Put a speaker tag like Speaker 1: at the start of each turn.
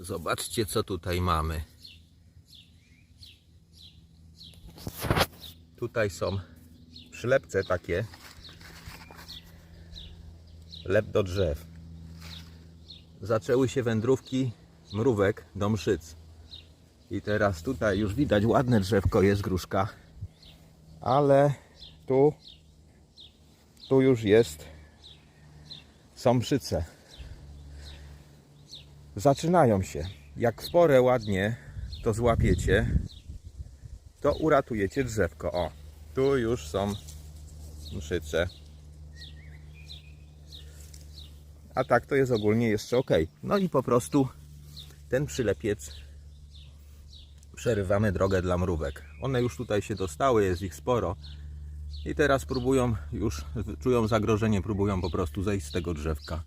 Speaker 1: Zobaczcie, co tutaj mamy. Tutaj są przylepce takie. Lep do drzew. Zaczęły się wędrówki mrówek do mszyc. I teraz tutaj już widać ładne drzewko jest gruszka. Ale tu tu już jest są mszyce. Zaczynają się. Jak w porę ładnie to złapiecie, to uratujecie drzewko. O, tu już są mszyce. A tak to jest ogólnie jeszcze ok. No i po prostu ten przylepiec przerywamy drogę dla mrówek. One już tutaj się dostały, jest ich sporo. I teraz próbują, już czują zagrożenie, próbują po prostu zejść z tego drzewka.